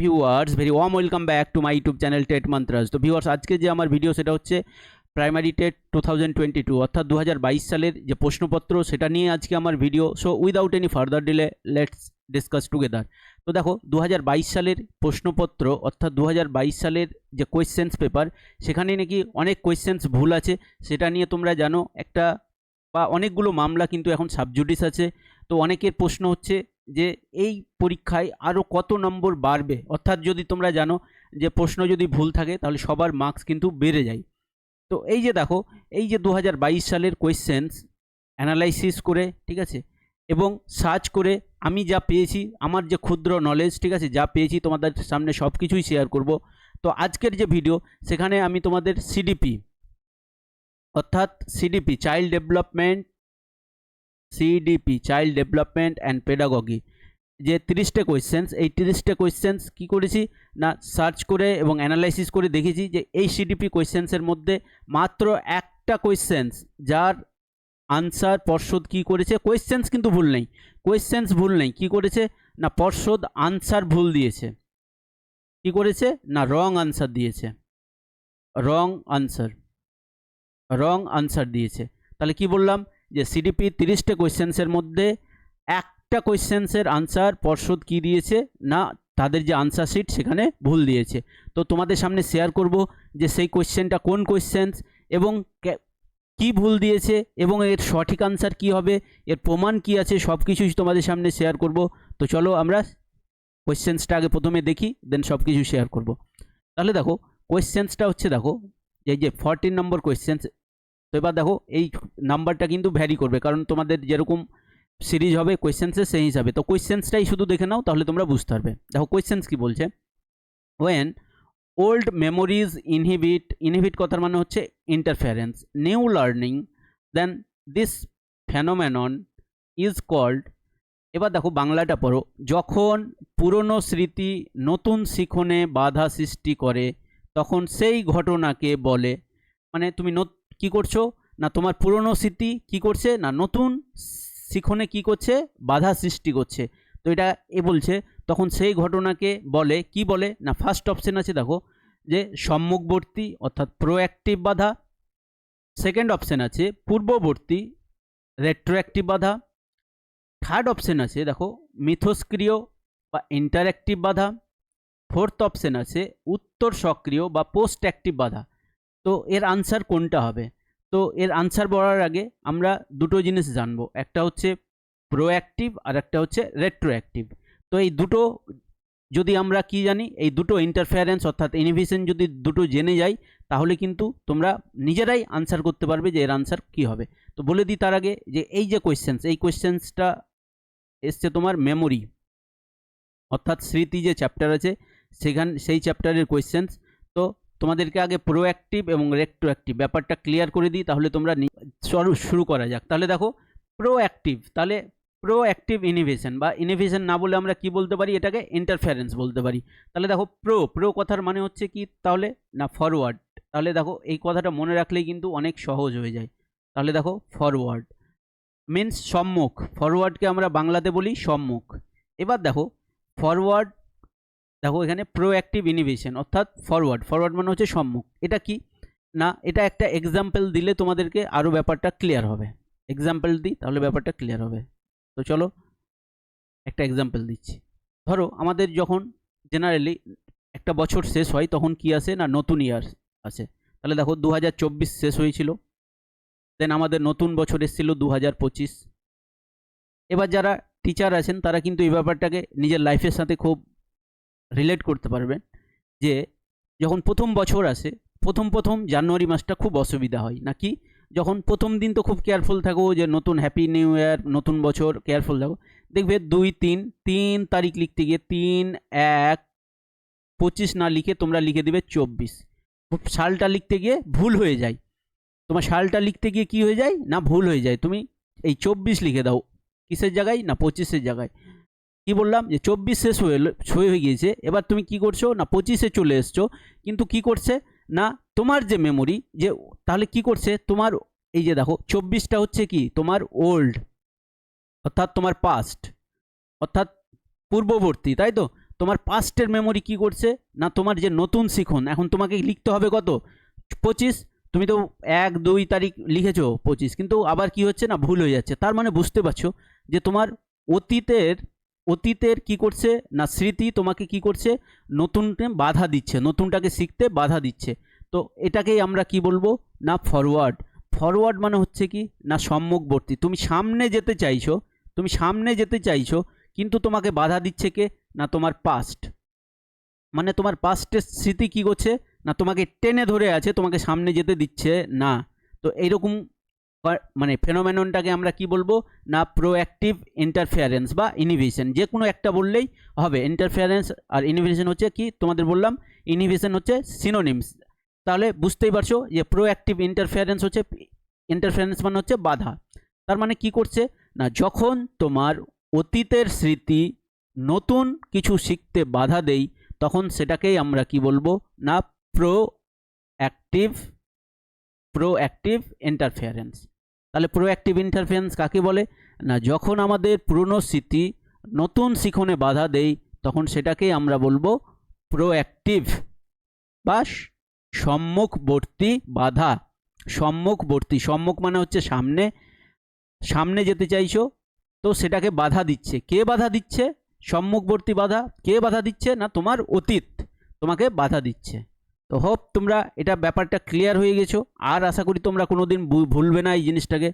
Viewers very warm welcome back to my YouTube channel TET mantras তো viewers আজকে যে আমার ভিডিও সেটা হচ্ছে primary TET two thousand twenty two অর্থাৎ দু হাজার বাইশ সালের যে প্রশ্নপত্র, সেটা নিয়ে আজকে আমার video so without any further delay let's discuss together তো দেখো দু হাজার বাইশ সালের প্রশ্নপত্র, অর্থাৎ দু হাজার বাইশ সালের যে কোয়েশ্চেন্স পেপার সেখানে নাকি অনেক কোয়েশ্চেন্স ভুল আছে। সেটা নিয়ে তোমরা জানো, একটা বা অনেকগুলো মামলা কিন্তু এখন সাবজুডিস আছে। তো অনেকের প্রশ্ন হচ্ছে যে এই পরীক্ষায় আরও কত নম্বর বাড়বে? অর্থাৎ যদি তোমরা জানো যে প্রশ্ন যদি ভুল থাকে, তাহলে সবার মার্কস কিন্তু বেড়ে যায়। তো এই যে দেখো, এই যে দু হাজার বাইশ সালের কোয়েশ্চেন্স অ্যানালাইসিস করে, ঠিক আছে? এবং সার্চ করে আমি যা পেয়েছি, আমার যে ক্ষুদ্র নলেজ ঠিক আছে? যা পেয়েছি, তোমাদের সামনে সব কিছুই শেয়ার করব। তো আজকের যে ভিডিও সেখানে আমি তোমাদের সিডিপি অর্থাৎ CDP child development CDP child development and pedagogy যে তিরিশটা কোয়েশ্চেন্স এই তিরিশটা কোয়েশ্চেন্স কী করেছি না সার্চ করে এবং অ্যানালাইসিস করে দেখেছি যে এই সিডিপি কোয়েশ্চেন্সের মধ্যে মাত্র একটা কোয়েশ্চেন্স যার আনসার পর্ষদ কি করেছে? কোয়েশ্চেন্স কিন্তু ভুল নেই। কোয়েশ্চেন্স ভুল নেই। কি করেছে? না পর্ষদ আনসার ভুল দিয়েছে। কি করেছে? না রং আনসার দিয়েছে। রং আনসার রং আনসার দিয়েছে। তাহলে কি বললাম? যে সিডিপি তিরিশটা কোয়েশ্চেন্সের মধ্যে একটা কোয়েশ্চেন্সের আনসার পর্ষদ কি দিয়েছে না তাদের যে আনসার শিট সেখানে ভুল দিয়েছে। তো তোমাদের সামনে শেয়ার করব যে সেই কোয়েশ্চেনটা কোন কোয়েশ্চেন্স এবং কি ভুল দিয়েছে এবং এর সঠিক আনসার কি হবে, এর প্রমাণ কি আছে সব কিছুই তোমাদের সামনে শেয়ার করব। তো চলো আমরা কোয়েশ্চেন্সটা আগে প্রথমে দেখি দেন সব কিছু শেয়ার করব। তাহলে দেখো, কোয়েশ্চেন্সটা হচ্ছে দেখো, এই যে ফরটিন নম্বর কোয়েশ্চেন্স তো এবার দেখো, এই নাম্বারটা কিন্তু ভ্যারি করবে, কারণ তোমাদের যেরকম সিরিজ হবে কোয়েশ্চেন্সের সেই হিসাবে। তো কোয়েশ্চেন্সটাই শুধু দেখে নাও, তাহলে তোমরা বুঝতে পারবে। দেখো কোয়েশ্চেন্স কি বলছে? When old memories inhibit inhibit কথার মানে হচ্ছে interference new learning then this phenomenon is called এবার দেখো, বাংলাটা পড়ো। যখন পুরনো স্মৃতি নতুন শিখনে বাধা সৃষ্টি করে, তখন সেই ঘটনাকে বলে মানে তুমি কি করছ? না তোমার পুরনো স্মৃতি কি করছে? না নতুন শিখনে কি করছে? বাধা সৃষ্টি করছে। তো এটা এ বলছে, তখন সেই ঘটনাকে বলে, কি বলে? না ফার্স্ট অপশন আছে দেখো, যে সম্মুখবর্তী অর্থাৎ প্রোঅ্যাক্টিভ বাধা। সেকেন্ড অপশন আছে পূর্ববর্তী রেট্রোঅ্যাক্টিভ বাধা। থার্ড অপশন আছে দেখো, মিথস্ক্রিয় বা ইন্টারঅ্যাক্টিভ বাধা। ফোর্থ অপশন আছে উত্তর সক্রিয় বা পোস্ট অ্যাক্টিভ বাধা। তো এর আনসার কোনটা হবে? তো এর আনসার বলার আগে আমরা দুটো জিনিস জানব। একটা হচ্ছে প্রোঅ্যাক্টিভ আর একটা হচ্ছে রেট্রোঅ্যাক্টিভ তো এই দুটো যদি আমরা কি জানি, এই দুটো ইন্টারফেয়ারেন্স অর্থাৎ ইনহিবিশন যদি দুটো জেনে যাই, তাহলে কিন্তু তোমরা নিজেরাই আনসার করতে পারবে যে এর আনসার কি হবে। তো বলে দিই তার আগে যে এই যে কোয়েশ্চেন্স এই কোয়েশ্চেন্সটা এসছে তোমার মেমোরি অর্থাৎ স্মৃতি যে চ্যাপ্টার আছে, সেখান, সেই চ্যাপ্টারের কোয়েশ্চেন্স তো তোমাদেরকে আগে প্রোঅ্যাক্টিভ এবং রেট্রোঅ্যাক্টিভ ব্যাপারটা ক্লিয়ার করে দিই, তাহলে তোমরা শুরু করা যাক। তাহলে দেখো প্রোঅ্যাক্টিভ তাহলে প্রোঅ্যাক্টিভ ইনোভেশন বা ইনোভেশন না বলে আমরা কি বলতে পারি? এটাকে ইন্টারফারেন্স বলতে পারি। তাহলে দেখো প্রো প্রো কথার মানে হচ্ছে কি? তাহলে, না ফরওয়ার্ড তাহলে দেখো, এই কথাটা মনে রাখলেই কিন্তু অনেক সহজ হয়ে যায়। তাহলে দেখো ফরওয়ার্ড মিন্স সম্মুখ ফরওয়ার্ডকে আমরা বাংলাতে বলি সম্মুখ। এবার দেখো ফরওয়ার্ড দেখো এখানে প্রোঅ্যাক্টিভ ইনোভেশন অর্থাৎ ফরওয়ার্ড ফরওয়ার্ড মানে হচ্ছে সম্মুখ। এটা কি? না, এটা একটা এক্সাম্পল দিলে তোমাদেরকে আরও ব্যাপারটা ক্লিয়ার হবে। এক্সাম্পল দিই, তাহলে ব্যাপারটা ক্লিয়ার হবে। তো চলো, একটা এক্সাম্পল দিচ্ছি। ধরো, আমাদের যখন জেনারেলি একটা বছর শেষ হয়, তখন কি আসে? না, নতুন ইয়ার আসে। তাহলে দেখো দু হাজার চব্বিশ শেষ হয়েছিল। দেন আমাদের নতুন বছর এসেছিল দু হাজার পঁচিশ। এবার যারা টিচার আছেন, তারা কিন্তু এই ব্যাপারটাকে নিজের লাইফের সাথে খুব রিলেট করতে পারবেন যে যখন প্রথম বছর আসে, প্রথম প্রথম জানুয়ারি মাসটা খুব অসুবিধা হয়। নাকি? যখন প্রথম দিন তো খুব কেয়ারফুল থাকো যে নতুন হ্যাপি নিউ ইয়ার নতুন বছর কেয়ারফুল থাকো। দেখবে দুই, তিন তিন তারিখ লিখতে গিয়ে তিন, এক, পঁচিশ না লিখে তোমরা লিখে দেবে চব্বিশ। সালটা লিখতে গিয়ে ভুল হয়ে যায়। তোমার সালটা লিখতে গিয়ে কি হয়ে যায়? না ভুল হয়ে যায়। তুমি এই চব্বিশ লিখে দাও। কিসের জায়গায়? না পঁচিশের জায়গায়। কি বললাম? যে চব্বিশ শেষ হয়ে হয়ে গিয়েছে। এবার তুমি কি করছ? না, পঁচিশে চলে এসছো। কিন্তু কি করছে? না, তোমার যে মেমোরি যে তাহলে কি করছে? তোমার এই যে দেখো, চব্বিশটা হচ্ছে কি? তোমার ওল্ড অর্থাৎ তোমার পাস্ট অর্থাৎ পূর্ববর্তী, তাই তো? তোমার পাস্টের মেমোরি কি করছে? না, তোমার যে নতুন শিখন, এখন তোমাকে লিখতে হবে কত? পঁচিশ? তুমি তো এক, দুই তারিখ লিখেছো পঁচিশ। কিন্তু আবার কি হচ্ছে? না, ভুল হয়ে যাচ্ছে। তার মানে বুঝতে পারছ যে তোমার অতীতের অতীতের কি করছে না স্মৃতি তোমাকে কি করছে? নতুনকে বাধা দিচ্ছে, নতুনটাকে শিখতে বাধা দিচ্ছে। তো এটাকেই আমরা কি বলব? না ফরওয়ার্ড ফরওয়ার্ড মানে হচ্ছে কি? না সম্মুখবর্তী তুমি সামনে যেতে চাইছো, তুমি সামনে যেতে চাইছো, কিন্তু তোমাকে বাধা দিচ্ছে কে? না তোমার পাস্ট মানে তোমার পাস্টের স্মৃতি কী করছে? না তোমাকে টেনে ধরে আছে, তোমাকে সামনে যেতে দিচ্ছে না। তো এইরকম বা- মানে ফেনোমেননটাকে আমরা কি বলব? না প্রোঅ্যাক্টিভ ইন্টারফেয়ারেন্স বা ইনিভিশন যে কোনো একটা বললেই হবে। ইন্টারফেয়ারেন্স আর ইনিভিশন হচ্ছে কি? তোমাদের বললাম ইনিভিশন হচ্ছে সিনোনিমস তাহলে বুঝতেই পারছ যে প্রোঅ্যাক্টিভ ইন্টারফেয়ারেন্স হচ্ছে ইন্টারফেয়ারেন্স মানে হচ্ছে বাধা। তার মানে কি করছে? না, যখন তোমার অতীতের স্মৃতি নতুন কিছু শিখতে বাধা দেই, তখন সেটাকেই আমরা কি বলব? না proactive proactive interference তাহলে প্রো অ্যাক্টিভ ইন্টারফেয়ারেন্স কাকে বলে? না, যখন আমাদের পুরনো স্মৃতি নতুন শিখনে বাধা দেই, তখন সেটাকেই আমরা বলব প্রো অ্যাক্টিভ বা সম্মুখবর্তী বাধা। সম্মুখবর্তী, সম্মুখ মানে হচ্ছে সামনে। সামনে যেতে চাইছো, তো সেটাকে বাধা দিচ্ছে। কে বাধা দিচ্ছে? সম্মুখবর্তী বাধা। কে বাধা দিচ্ছে? না, তোমার অতীত তোমাকে বাধা দিচ্ছে। তো হোপ তোমরা এটা ব্যাপারটা ক্লিয়ার হয়ে গেছো। আর আশা করি তোমরা কোনো দিন ভুলবে না এই জিনিসটাকে।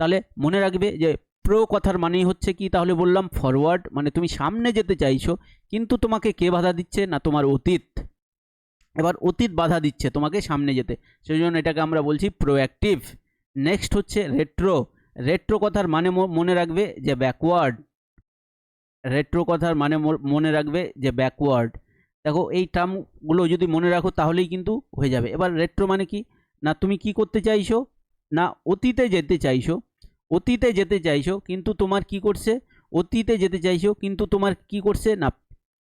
তাহলে মনে রাখবে যে প্রো কথার মানেই হচ্ছে কি? তাহলে বললাম ফরওয়ার্ড মানে তুমি সামনে যেতে চাইছো, কিন্তু তোমাকে কে বাধা দিচ্ছে? না তোমার অতীত। এবার অতীত বাধা দিচ্ছে তোমাকে সামনে যেতে। সেই জন্য এটাকে আমরা বলছি প্রোঅ্যাক্টিভ নেক্সট হচ্ছে রেট্রো রেট্রো কথার মানে মনে রাখবে যে ব্যাকওয়ার্ড রেট্রো কথার মানে মনে রাখবে যে ব্যাকওয়ার্ড দেখো এই টার্মগুলো যদি মনে রাখো তাহলেই কিন্তু হয়ে যাবে। এবার রেট্রো মানে কি? না তুমি কি করতে চাইছো? না অতীতে যেতে চাইছো। অতীতে যেতে চাইছো কিন্তু তোমার কি করছে? অতীতে যেতে চাইছো কিন্তু তোমার কি করছে? না,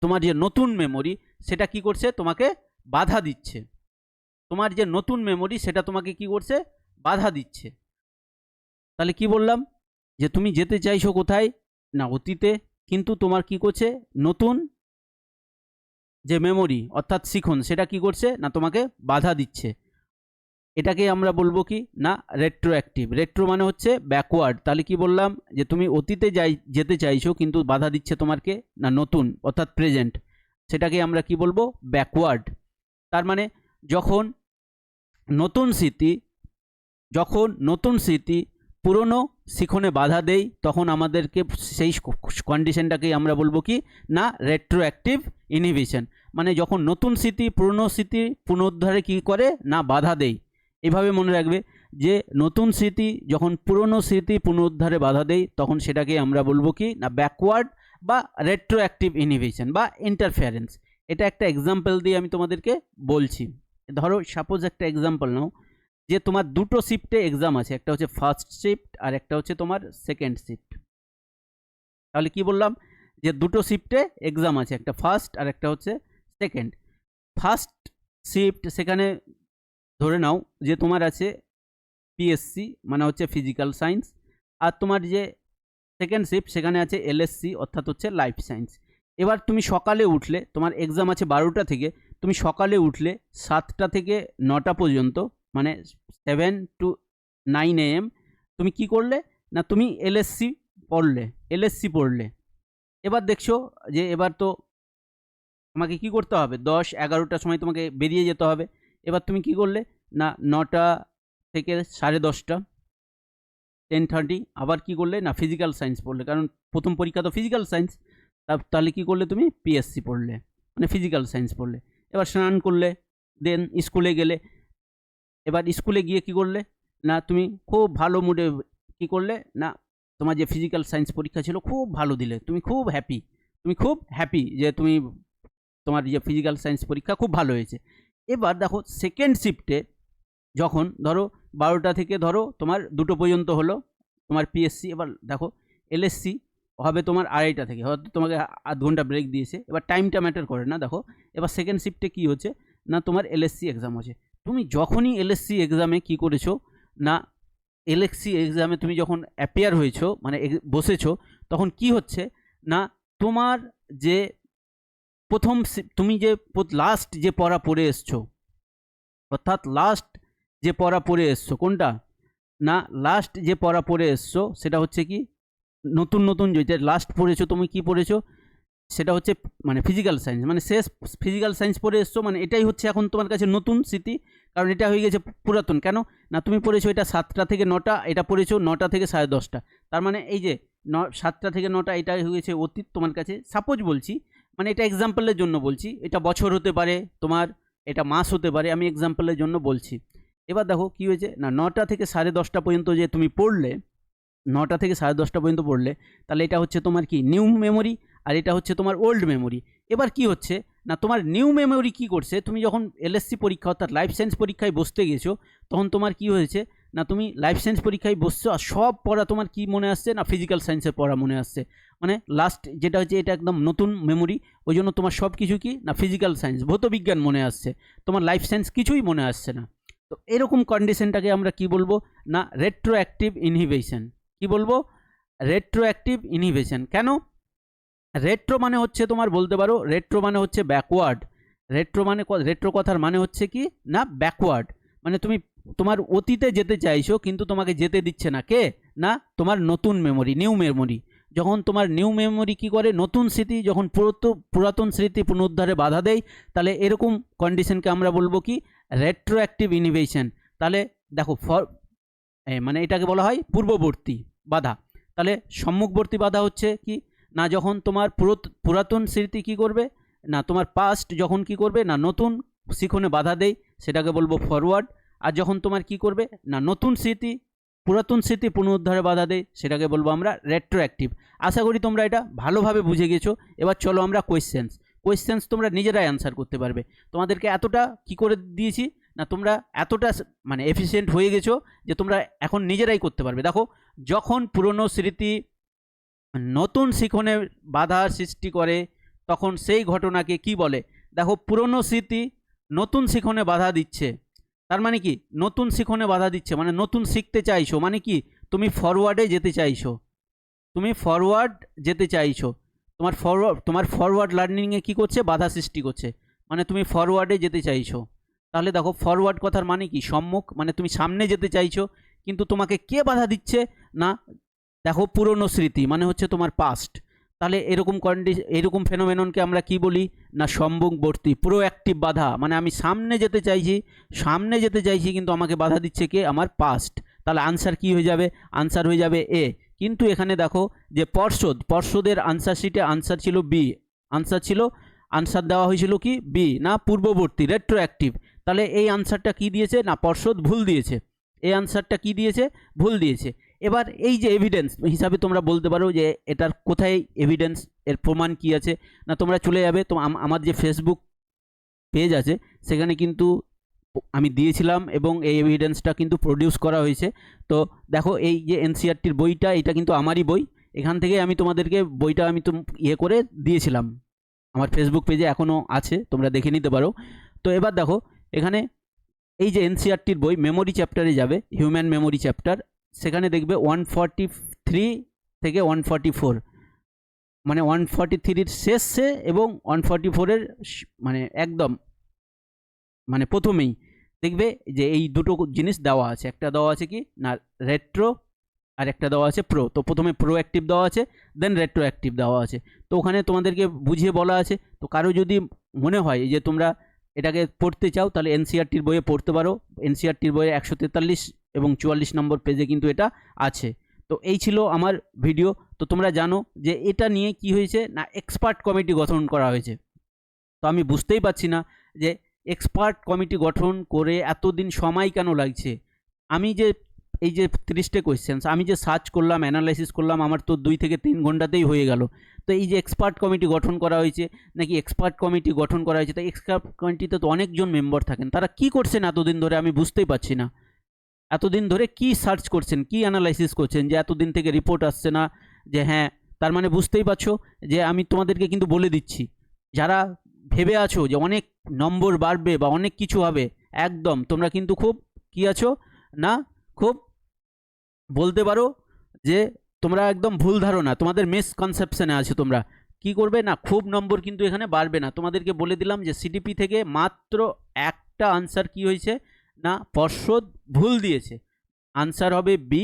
তোমার যে নতুন মেমোরি সেটা কি করছে? তোমাকে বাধা দিচ্ছে। তোমার যে নতুন মেমোরি সেটা তোমাকে কি করছে? বাধা দিচ্ছে। তাহলে কি বললাম? যে তুমি যেতে চাইছো কোথায়? না অতীতে, কিন্তু তোমার কি করছে? নতুন যে মেমোরি অর্থাৎ শিখন, সেটা কি করছে? না, তোমাকে বাধা দিচ্ছে। এটাকে আমরা বলব কি? না রেট্রো অ্যাক্টিভ রেট্রো মানে হচ্ছে ব্যাকওয়ার্ড তাহলে কি বললাম? যে তুমি অতীতে যাই, যেতে চাইছো, কিন্তু বাধা দিচ্ছে তোমাকে না, নতুন, অর্থাৎ প্রেজেন্ট সেটাকে আমরা কি বলব? ব্যাকওয়ার্ড তার মানে যখন নতুন স্মৃতি, যখন নতুন স্মৃতি পুরনো শিখনে বাধা দেই, তখন আমাদেরকে সেই কন্ডিশনটাকেই আমরা বলব কি? না রেট্রোঅ্যাক্টিভ ইনহিবিশন মানে যখন নতুন স্মৃতি, পুরনো স্মৃতি পুনরুদ্ধারে কী করে? না, বাধা দেই। এভাবে মনে রাখবে যে, নতুন স্মৃতি, যখন পুরনো স্মৃতি পুনরুদ্ধারে বাধা দেই, তখন সেটাকে আমরা বলব কি? না ব্যাকওয়ার্ড বা রেট্রোঅ্যাক্টিভ ইনহিবিশন বা ইন্টারফেয়ারেন্স এটা একটা এক্সাম্পল দিয়ে আমি তোমাদেরকে বলছি। ধরো সাপোজ একটা এক্সাম্পল নাও। যে তোমার দুটো শিফটে এক্সাম আছে, একটা হচ্ছে ফার্স্ট শিফট আর একটা হচ্ছে তোমার সেকেন্ড শিফট তাহলে কি বললাম? যে দুটো শিফটে এক্সাম আছে, একটা ফার্স্ট আর একটা হচ্ছে সেকেন্ড ফার্স্ট শিফট সেখানে ধরে নাও যে তোমার আছে পিএসসি মানে হচ্ছে ফিজিক্যাল সায়েন্স আর তোমার যে সেকেন্ড শিফট সেখানে আছে এলএসসি অর্থাৎ হচ্ছে লাইফ সায়েন্স এবার তুমি সকালে উঠলে, তোমার এক্সাম আছে বারোটা থেকে, তুমি সকালে উঠলে সাতটা থেকে নটা পর্যন্ত মানে সেভেন টু নাইন এম তুমি কি করলে? না, তুমি এলএসসি পড়লে এলএসসি পড়লে। এবার দেখছ যে এবার তো তোমাকে কি করতে হবে? দশ, এগারোটার সময় তোমাকে বেরিয়ে যেতে হবে। এবার তুমি কি করলে? না, নটা থেকে সাড়ে দশটা টেন থার্টি আবার কি করলে? না ফিজিক্যাল সায়েন্স পড়লে। কারণ প্রথম পরীক্ষা তো ফিজিক্যাল সায়েন্স তাহলে কি করলে তুমি পিএসসি পড়লে? মানে ফিজিক্যাল সায়েন্স পড়লে। এবার স্নান করলে দেন স্কুলে গেলে এবার স্কুলে গিয়ে কি করলে? না, তুমি খুব ভালো মুডে কি করলে? না, তোমার যে ফিজিক্যাল সায়েন্স পরীক্ষা ছিল খুব ভালো দিলে। তুমি খুব হ্যাপি তুমি খুব হ্যাপি যে তুমি তোমার যে ফিজিক্যাল সায়েন্স পরীক্ষা খুব ভালো হয়েছে। এবার দেখো সেকেন্ড শিফটে যখন ধরো বারোটা থেকে ধরো তোমার দুটো পর্যন্ত হলো, তোমার পিএসসি এবার দেখো এলএসসি হবে তোমার আড়াইটা থেকে। হয়তো তোমাকে আধ ঘণ্টা ব্রেক দিয়েছে। এবার টাইমটা ম্যাটার করে না। দেখো, এবার সেকেন্ড শিফটে কী হচ্ছে? না, তোমার এলএসসি এক্সাম হচ্ছে। তুমি যখনই এলএসসি এক্সামে কী করেছ, না এলএসসি এক্সামে তুমি যখন অ্যাপিয়ার হয়েছো মানে বসেছো, তখন কি হচ্ছে? না, তোমার যে প্রথম তুমি যে লাস্ট যে পড়া পড়ে এসছো, অর্থাৎ লাস্ট যে পড়া পড়ে এসছো, কোনটা? না লাস্ট যে পড়া পড়ে এসছো, সেটা হচ্ছে কি, নতুন নতুন যেটা লাস্ট পড়েছো তুমি কি পড়েছো, সেটা হচ্ছে মানে ফিজিক্যাল সায়েন্স মানে শেষ ফিজিক্যাল সায়েন্স পড়ে এসছো মানে এটাই হচ্ছে এখন তোমার কাছে নতুন স্মৃতি কারণ এটা হয়ে গেছে পুরাতন। কেন? না, তুমি পড়েছো এটা সাতটা থেকে নটা, এটা পড়েছো নটা থেকে সাড়ে দশটা। তার মানে এই যে ন, সাতটা থেকে নটা, এটা হয়ে গেছে অতীত তোমার কাছে। সাপোজ বলছি মানে এটা এক্সাম্পলের জন্য বলছি, এটা বছর হতে পারে, তোমার এটা মাস হতে পারে, আমি এক্সাম্পলের জন্য বলছি। এবার দেখো কী হয়েছে, না, নটা থেকে সাড়ে দশটা পর্যন্ত যে তুমি পড়লে, নটা থেকে সাড়ে দশটা পর্যন্ত পড়লে, তাহলে এটা হচ্ছে তোমার কি নিউ মেমোরি আর এটা হচ্ছে তোমার ওল্ড মেমোরি এবার কি হচ্ছে না, তোমার নিউ মেমোরি কি করছে? তুমি যখন এলএসসি পরীক্ষা, অর্থাৎ লাইফ সায়েন্স পরীক্ষায় বসতে গেছো, তখন তোমার কি হয়েছে? না, তুমি লাইফ সায়েন্স পরীক্ষায় বসছো আর সব পড়া তোমার কি মনে আসছে? না ফিজিক্যাল সায়েন্সের পড়া মনে আসছে। মানে লাস্ট যেটা হচ্ছে এটা একদম নতুন মেমোরি ওই জন্য তোমার সব কিছু কি? না ফিজিক্যাল সায়েন্স ভৌতবিজ্ঞান মনে আসছে। তোমার লাইফ সায়েন্স কিছুই মনে আসছে না। তো এরকম কন্ডিশনটাকে আমরা কি বলব? না রেট্রো অ্যাক্টিভ ইনহিবিশন কি বলব? রেট্রো অ্যাক্টিভ ইনহিবিশন কেন? রেট্রো মানে হচ্ছে তোমার বলতে পারো রেট্রো মানে হচ্ছে ব্যাকওয়ার্ড রেট্রো মানে রেট্রো কথার মানে হচ্ছে কি? না ব্যাকওয়ার্ড মানে তুমি, তোমার অতীতে যেতে চাইছো, কিন্তু তোমাকে যেতে দিচ্ছে না। কে? না, তোমার নতুন মেমোরি নিউ মেমোরি যখন তোমার নিউ মেমোরি কি করে? নতুন স্মৃতি, যখন পুরত পুরাতন স্মৃতি পুনরুদ্ধারে বাধা দেয়, তাহলে এরকম কন্ডিশনকে আমরা বলব কি? রেট্রো অ্যাক্টিভ ইনিভেশন তাহলে দেখো ফর মানে এটাকে বলা হয় পূর্ববর্তী বাধা। তাহলে সম্মুখবর্তী বাধা হচ্ছে কি? না যখন তোমার পুরাতন স্মৃতি কি করবে? না তোমার পাস্ট যখন কি করবে? না নতুন শিখনে বাধা দেয় সেটাকে বলব ফরওয়ার্ড আর যখন তোমার কি করবে? না নতুন স্মৃতি, পুরাতন স্মৃতি পুনরুদ্ধারে বাধা দেয় সেটাকে বলব আমরা রেট্রোঅ্যাক্টিভ আশা করি তোমরা এটা ভালোভাবে বুঝে গেছো। এবার চলো আমরা কোয়েশ্চেন্স কোয়েশ্চেন্স তোমরা নিজেরাই অ্যান্সার করতে পারবে। তোমাদেরকে এতটা কি করে দিয়েছি? না তোমরা এতটা মানে এফিসিয়েন্ট হয়ে গেছো যে তোমরা এখন নিজেরাই করতে পারবে। দেখো, যখন পুরনো স্মৃতি নতুন শিখনে বাধা সৃষ্টি করে, তখন সেই ঘটনাকে কি বলে? দেখো, পুরনো স্মৃতি নতুন শিখনে বাধা দিচ্ছে। তার মানে কি? নতুন শিখনে বাধা দিচ্ছে মানে নতুন শিখতে চাইছো মানে কি? তুমি ফরওয়ার্ডে যেতে চাইছো। তুমি ফরওয়ার্ড যেতে চাইছো। তোমার ফরওয়ার্ড তোমার ফরওয়ার্ড লার্নিংয়ে কী করছে? বাধা সৃষ্টি করছে। মানে তুমি ফরওয়ার্ডে যেতে চাইছো। তাহলে দেখো ফরওয়ার্ড কথার মানে কি? সম্মুখ মানে তুমি সামনে যেতে চাইছো, কিন্তু তোমাকে কে বাধা দিচ্ছে? না দেখো পুরনো স্মৃতি মানে হচ্ছে তোমার পাস্ট তাহলে এরকম কন্ডি এরকম ফেনোমেননকে আমরা কি বলি? না সম্মুখবর্তী প্রো অ্যাক্টিভ বাধা। মানে আমি সামনে যেতে চাইছি, সামনে যেতে চাইছি, কিন্তু আমাকে বাধা দিচ্ছে কে? আমার পাস্ট তাহলে আনসার কি হয়ে যাবে? আনসার হয়ে যাবে এ কিন্তু এখানে দেখো যে পর্ষদ, পর্ষদের আনসার শিটে আনসার ছিল বি আনসার ছিল আনসার দেওয়া হয়েছিল কি? বি না, পূর্ববর্তী রেট্রো অ্যাক্টিভ তাহলে এই আনসারটা কি দিয়েছে? না, পর্ষদ ভুল দিয়েছে। এই আনসারটা কি দিয়েছে? ভুল দিয়েছে। এবার এই যে এভিডেন্স হিসাবে তোমরা বলতে পারো যে এটার কোথায় এভিডেন্স এর প্রমাণ কি আছে? না, তোমরা চলে যাবে, তো আমার যে ফেসবুক পেজ আছে, সেখানে কিন্তু আমি দিয়েছিলাম এবং এই এভিডেন্সটা কিন্তু প্রডিউস করা হয়েছে। তো দেখো, এই যে এনসিআরটির বইটা, এটা কিন্তু আমারই বই। এখান থেকে আমি তোমাদেরকে বইটা আমি তো ইয়ে করে দিয়েছিলাম। আমার ফেসবুক পেজে এখনও আছে, তোমরা দেখে নিতে পারো। তো এবার দেখো, এখানে এই যে এনসিআরটির বই মেমোরি চ্যাপ্টারে যাবে হিউম্যান মেমোরি চ্যাপ্টার সেখানে দেখবে ওয়ান থ্রি থেকে ওয়ান ফোর মানে ওয়ান ফর্টি থ্রির শেষে এবং ওয়ান ফর্টি ফোরের মানে একদম মানে প্রথমেই। দেখবে যে এই দুটো জিনিস দেওয়া আছে। একটা দেওয়া আছে কি? না রেট্রো আর একটা দেওয়া আছে প্রো তো প্রথমে প্রো অ্যাক্টিভ দেওয়া আছে দেন রেট্রো অ্যাক্টিভ দেওয়া আছে। তো ওখানে তোমাদেরকে বুঝিয়ে বলা আছে। তো কারও যদি মনে হয় যে তোমরা এটাকে পড়তে চাও, তাহলে এনসিআরটির বইয়ে পড়তে পারো। এনসিআরটির বইয়ে একশো তেতাল্লিশ এবং চুয়াল্লিশ নম্বর পেজে কিন্তু এটা আছে। তো এই ছিল আমার ভিডিও তো তোমরা জানো যে এটা নিয়ে কি হয়েছে না এক্সপার্ট কমিটি গঠন করা হয়েছে। তো আমি বুঝতেই পারছি না যে এক্সপার্ট কমিটি গঠন করে এতদিন সময় কেন লাগছে? আমি যে এই যে তিরিশটা কোয়েশ্চেন্স আমি যে সার্চ করলাম অ্যানালাইসিস করলাম, আমার তো দুই থেকে তিন ঘন্টাতেই হয়ে গেল। তো এই যে এক্সপার্ট কমিটি গঠন করা হয়েছে, নাকি এক্সপার্ট কমিটি গঠন করা হয়েছে, তো এক্সপার্ট কমিটিতে তো অনেকজন মেম্বার থাকেন। তারা কি করছেন এতদিন ধরে আমি বুঝতেই পারছি না। এতদিন ধরে কি সার্চ করছেন, কি অ্যানালাইসিস করছেন যে এতদিন থেকে রিপোর্ট আসছে না, যে হ্যাঁ তার মানে বুঝতেই পারছ যে আমি তোমাদেরকে কিন্তু বলে দিচ্ছি। যারা ভেবে আছো যে অনেক নম্বর বাড়বে বা অনেক কিছু হবে, একদম তোমরা কিন্তু খুব কি আছো না, খুব বলতে পারো যে তোমরা একদম ভুল ধারণা, তোমাদের মিসকনসেপশনে আছো তোমরা। কি করবে না, খুব নম্বর কিন্তু এখানে বাড়বে না। তোমাদেরকে বলে দিলাম যে সিডিপি থেকে মাত্র একটা আনসার কি হয়েছে? না, পর্ষদ ভুল দিয়েছে। আনসার হবে বি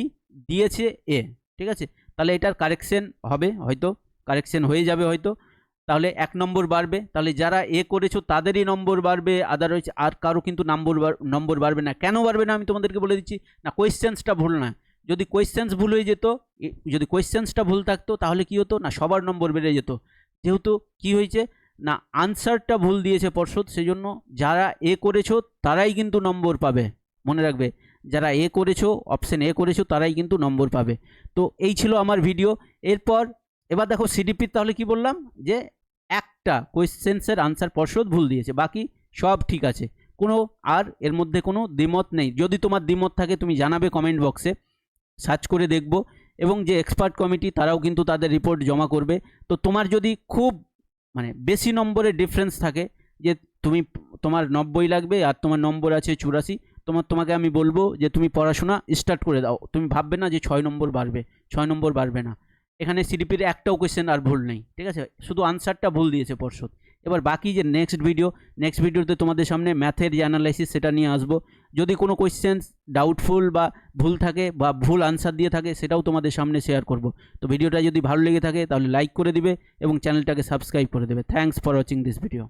দিয়েছে এ ঠিক আছে? তাহলে এটার কারেকশন হবে হয়তো কারেকশন হয়ে যাবে হয়তো। তাহলে এক নম্বর বাড়বে। তাহলে যারা এ করেছ, তাদেরই নম্বর বাড়বে। আদারওয়াইজ আর কারও কিন্তু নম্বর নম্বর বাড়বে না। কেন বাড়বে না আমি তোমাদেরকে বলে দিচ্ছি, না কোয়েশ্চেন্সটা ভুল না যদি কোয়েশ্চেন্স ভুল হয়ে যেত যদি কোয়েশ্চেন্সটা ভুল থাকতো, তাহলে কি হতো? না সবার নম্বর বেড়ে যেত। যেহেতু কি হয়েছে? না আনসারটা ভুল দিয়েছে পর্ষদ সেই জন্য যারা এ করেছ, তারাই কিন্তু নম্বর পাবে। মনে রাখবে, যারা এ করেছ অপশন এ করেছ, তারাই কিন্তু নম্বর পাবে। তো এই ছিল আমার ভিডিও এরপর, এবার দেখো সিডিপির তাহলে কি বললাম? যে একটা কোয়েশ্চেন্সের আনসার পর্ষদ ভুল দিয়েছে, বাকি সব ঠিক আছে। কোনো আর এর মধ্যে কোনো দ্বিমত নেই। যদি তোমার দ্বিমত থাকে, তুমি জানাবে কমেন্ট বক্সে সার্চ করে দেখব। এবং যে এক্সপার্ট কমিটি তারাও কিন্তু তাদের রিপোর্ট জমা করবে। তো তোমার যদি খুব মানে বেশি নম্বরের ডিফারেন্স থাকে যে তুমি তোমার নব্বই লাগবে আর তোমার নম্বর আছে চুরাশি। তোমার, তোমাকে আমি বলব যে তুমি পড়াশোনা স্টার্ট করে দাও। তুমি ভাববে না যে ছয় নম্বর বাড়বে, ছয় নম্বর বাড়বে না। এখানে সিডিপির একটাও কোয়েশ্চেন আর ভুল নেই, ঠিক আছে? শুধু আনসারটা ভুল দিয়েছে পর্ষদ। এবার বাকি যে নেক্সট ভিডিও নেক্সট ভিডিওতে তোমাদের সামনে ম্যাথের যে অ্যানালাইসিস সেটা নিয়ে আসব। যদি কোনো কোয়েশ্চেন ডাউটফুল বা ভুল থাকে বা ভুল আনসার দিয়ে থাকে, সেটাও তোমাদের সামনে শেয়ার করব। তো ভিডিওটা যদি ভালো লেগে থাকে, তাহলে লাইক করে দিবে এবং চ্যানেলটাকে সাবস্ক্রাইব করে দেবে। Thanks for watching this video